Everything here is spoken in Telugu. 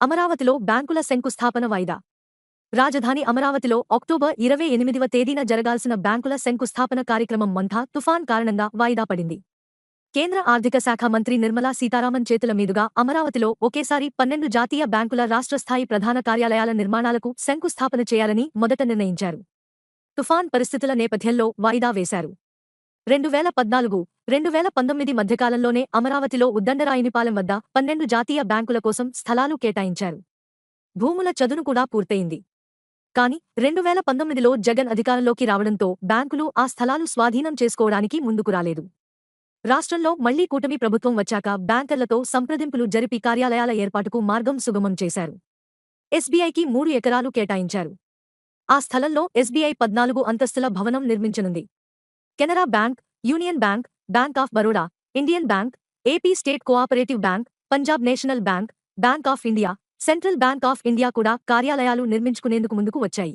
అమరావతిలో బ్యాంకుల శంకుస్థాపన వాయిదా. రాజధాని అమరావతిలో అక్టోబర్ ఇరవై ఎనిమిదివ తేదీన జరగాల్సిన బ్యాంకుల శంకుస్థాపన కార్యక్రమం మంథా తుఫాన్ కారణంగా వాయిదా పడింది. కేంద్ర ఆర్థిక శాఖ మంత్రి నిర్మలా సీతారామన్ చేతుల మీదుగా అమరావతిలో ఒకేసారి పన్నెండు జాతీయ బ్యాంకుల రాష్ట్రస్థాయి ప్రధాన కార్యాలయాల నిర్మాణాలకు శంకుస్థాపన చేయాలని మొదట నిర్ణయించారు. తుఫాన్ పరిస్థితుల నేపథ్యంలో వాయిదా వేశారు. రెండు వేల పద్నాలుగు రెండు వేల పంతొమ్మిది మధ్యకాలంలోనే అమరావతిలో ఉద్దండరాయినిపాలెం వద్ద పన్నెండు జాతీయ బ్యాంకుల కోసం స్థలాలు కేటాయించారు. భూముల చదును కూడా పూర్తయింది. కాని రెండు వేల పంతొమ్మిదిలో జగన్ అధికారంలోకి రావడంతో బ్యాంకులు ఆ స్థలాలు స్వాధీనం చేసుకోవడానికి ముందుకు రాలేదు. రాష్ట్రంలో మళ్ళీ కూటమి ప్రభుత్వం వచ్చాక బ్యాంకర్లతో సంప్రదింపులు జరిపి కార్యాలయాల ఏర్పాటుకు మార్గం సుగమం చేశారు. ఎస్బీఐకి మూడు ఎకరాలు కేటాయించారు. ఆ స్థలంలో ఎస్బీఐ పద్నాలుగు అంతస్తుల భవనం నిర్మించనుంది. Canara bank union bank bank of Baroda Indian bank AP state cooperative bank Punjab national bank bank of India central bank of India కూడా కార్యాలయాలు నిర్మించుకునేందుకు ముందుకు వచ్చాయి.